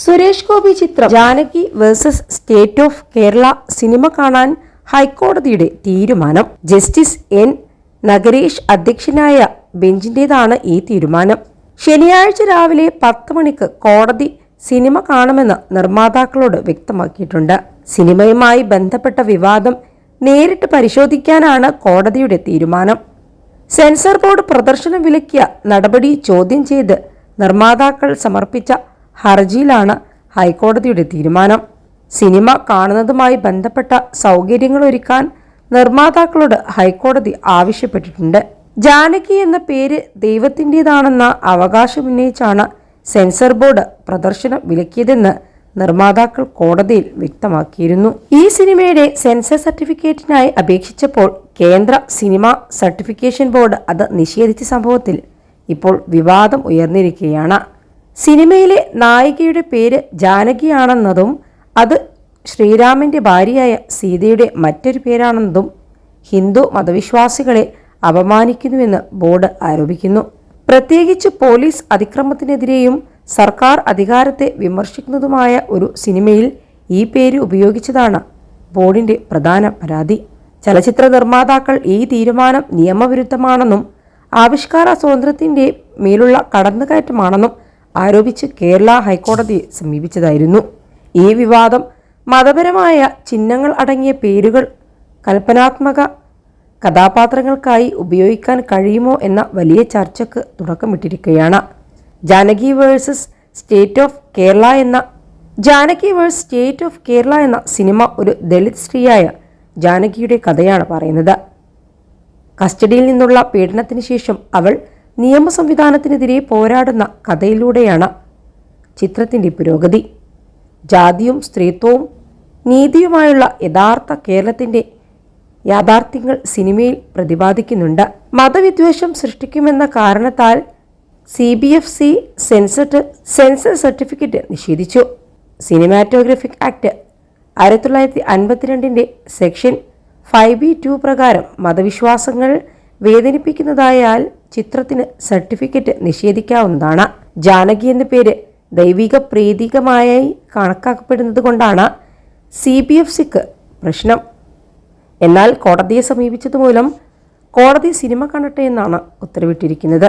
സുരേഷ് ഗോപി ചിത്രം Janaki versus state of Kerala cinema കാണാൻ ഹൈക്കോടതിയുടെ തീരുമാനം. Justice N. നഗരേഷ് അധ്യക്ഷനായ ബെഞ്ചിന്റേതാണ് ഈ തീരുമാനം. ശനിയാഴ്ച രാവിലെ പത്ത് മണിക്ക് കോടതി സിനിമ കാണുമെന്ന് നിർമ്മാതാക്കളോട് വ്യക്തമാക്കിയിട്ടുണ്ട്. സിനിമയുമായി ബന്ധപ്പെട്ട വിവാദം നേരിട്ട് പരിശോധിക്കാനാണ് കോടതിയുടെ തീരുമാനം. സെൻസർ ബോർഡ് പ്രദർശനം വിലക്കിയ നടപടി ചോദ്യം ചെയ്ത് നിർമ്മാതാക്കൾ സമർപ്പിച്ച ഹർജിയിലാണ് ഹൈക്കോടതിയുടെ തീരുമാനം. സിനിമ കാണുന്നതുമായി ബന്ധപ്പെട്ട സൗകര്യങ്ങൾ ഒരുക്കാൻ നിർമ്മാതാക്കളോട് ഹൈക്കോടതി ആവശ്യപ്പെട്ടിട്ടുണ്ട്. ജാനകി എന്ന പേര് ദൈവത്തിന്റെതാണെന്ന അവകാശമുന്നയിച്ചാണ് സെൻസർ ബോർഡ് പ്രദർശനം വിലക്കിയതെന്ന് നിർമ്മാതാക്കൾ കോടതിയിൽ വ്യക്തമാക്കിയിരുന്നു. ഈ സിനിമയുടെ സെൻസർ സർട്ടിഫിക്കറ്റിനായി അപേക്ഷിച്ചപ്പോൾ കേന്ദ്ര സിനിമ സർട്ടിഫിക്കേഷൻ ബോർഡ് അത് നിഷേധിച്ച സംഭവത്തിൽ ഇപ്പോൾ വിവാദം ഉയർന്നിരിക്കുകയാണ്. സിനിമയിലെ നായികയുടെ പേര് ജാനകിയാണെന്നതും അത് ശ്രീരാമന്റെ ഭാര്യയായ സീതയുടെ മറ്റൊരു പേരാണെന്നതും ഹിന്ദു മതവിശ്വാസികളെ അപമാനിക്കുന്നുവെന്ന് ബോർഡ് ആരോപിക്കുന്നു. പ്രത്യേകിച്ച് പോലീസ് അതിക്രമത്തിനെതിരെയും സർക്കാർ അധികാരത്തെ വിമർശിക്കുന്നതുമായ ഒരു സിനിമയിൽ ഈ പേര് ഉപയോഗിച്ചതാണ് ബോർഡിന്റെ പ്രധാന പരാതി. ചലച്ചിത്ര നിർമ്മാതാക്കൾ ഈ തീരുമാനം നിയമവിരുദ്ധമാണെന്നും ആവിഷ്കാര സ്വാതന്ത്ര്യത്തിന്റെ മേലുള്ള കടന്നുകയറ്റമാണെന്നും ആരോപിച്ച് കേരള ഹൈക്കോടതിയെ സമീപിച്ചതായിരുന്നു. ഈ വിവാദം മതപരമായ ചിഹ്നങ്ങൾ അടങ്ങിയ പേരുകൾ കൽപ്പനാത്മക കഥാപാത്രങ്ങൾക്കായി ഉപയോഗിക്കാൻ കഴിയുമോ എന്ന വലിയ ചർച്ചയ്ക്ക് തുടക്കമിട്ടിരിക്കുകയാണ്. Janaki versus state of Kerala എന്ന Janaki versus state of Kerala എന്ന സിനിമ ഒരു ദളിത് സ്ത്രീയായ ജാനകിയുടെ കഥയാണ് പറയുന്നത്. കസ്റ്റഡിയിൽ നിന്നുള്ള പീഡനത്തിന് ശേഷം അവൾ നിയമ സംവിധാനത്തിനെതിരെ പോരാടുന്ന കഥയിലൂടെയാണ് ചിത്രത്തിന്റെ പുരോഗതി. ജാതിയും സ്ത്രീത്വവും നീതിയുമായുള്ള യഥാർത്ഥ കേരളത്തിന്റെ യാഥാർത്ഥ്യങ്ങൾ സിനിമയിൽ പ്രതിപാദിക്കുന്നുണ്ട്. മതവിദ്വേഷം സൃഷ്ടിക്കുമെന്ന കാരണത്താൽ C B F C censor censor certificate നിഷേധിച്ചു. സിനിമാറ്റോഗ്രഫിക് ആക്ട് ആയിരത്തി തൊള്ളായിരത്തി അൻപത്തിരണ്ടിന്റെ സെക്ഷൻ ഫൈവ് ബി ടു പ്രകാരം മതവിശ്വാസങ്ങൾ വേദനിപ്പിക്കുന്നതായാൽ ചിത്രത്തിന് സർട്ടിഫിക്കറ്റ് നിഷേധിക്കാവുന്നതാണ്. ജാനകി എന്ന പേര് ദൈവിക പ്രീതികമായി കണക്കാക്കപ്പെടുന്നത് കൊണ്ടാണ് സി ബി എഫ് സിക്ക് പ്രശ്നം. എന്നാൽ കോടതിയെ സമീപിച്ചതുമൂലം കോടതി സിനിമ കാണട്ടെ എന്നാണ് ഉത്തരവിട്ടിരിക്കുന്നത്.